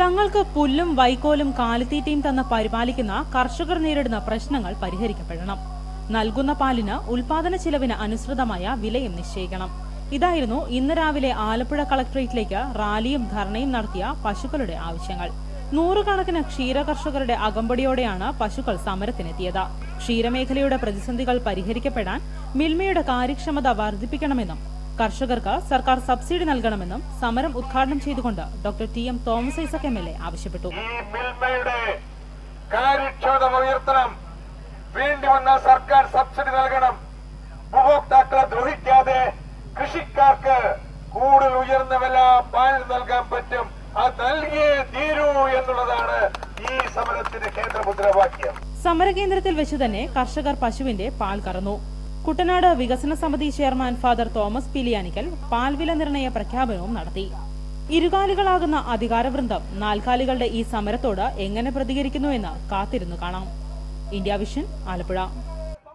തങ്ങൾക്ക് പുല്ലും വൈക്കോലും കാലിത്തീറ്റയും തന്ന പരിപാലിക്കുന്ന കർഷകർ നേരിടുന്ന പ്രശ്നങ്ങൾ പരിഹരിക്കപ്പെടണം. നൽകുന്ന പാലിന് ഉൽപാദന ചിലവിന് അനുസൃതമായ വിലയും നിശ്ചയിക്കണം. ഇതായിരുന്നു ഇന്ന് രാവിലെ ആലപ്പുഴ കളക്ടറേറ്റിലേക്ക് റാലിയും ധർണയും നടത്തിയ പശുക്കളുടെ ആവശ്യങ്ങൾ. നൂറുകണക്കിന് ക്ഷീര കർഷകരുടെ അകമ്പടിയോടെയാണ് പശുക്കൾ സമരത്തിനെത്തിയത്. ക്ഷീരമേഖലയുടെ പ്രതിസന്ധികൾ പരിഹരിക്കപ്പെടാൻ മിൽമയുടെ കാര്യക്ഷമത വർദ്ധിപ്പിക്കണമെന്നും കർഷകർക്ക് സർക്കാർ സബ്സിഡി നൽകണമെന്നും സമരം ഉദ്ഘാടനം ചെയ്തുകൊണ്ട് doctor T M Thomas Isaac M L A ആവശ്യപ്പെട്ടു. കാര്യക്ഷമത ഉയർത്തണം. വേണ്ടി വന്ന സർക്കാർ സബ്സിഡി നൽകണം. ഉപഭോക്താക്കളെ ദ്രോഹിക്കാതെ കൃഷിക്കാർക്ക് കൂടുതൽ ഉയർന്ന വില പാൽ നൽകാൻ പറ്റും. അത് നൽകിയേ തീരൂ എന്നുള്ളതാണ് ഈ സമരത്തിന്റെ കേന്ദ്ര മുദ്രാവാക്യം. സമരകേന്ദ്രത്തിൽ വെച്ച് തന്നെ കർഷകർ പശുവിന്റെ പാൽ കറന്നു. കുട്ടനാട് വികസന സമിതി ചെയർമാൻ ഫാദർ തോമസ് പിലിയാനിക്കൽ പാൽവില നിർണയ പ്രഖ്യാപനവും നടത്തി. ഇരുകാലികളാകുന്ന അധികാരവൃന്ദം നാൽക്കാലികളുടെ ഈ സമരത്തോട് എങ്ങനെ പ്രതികരിക്കുന്നുവെന്ന് കാത്തിരുന്നു കാണാം. India Vision Alappuzha.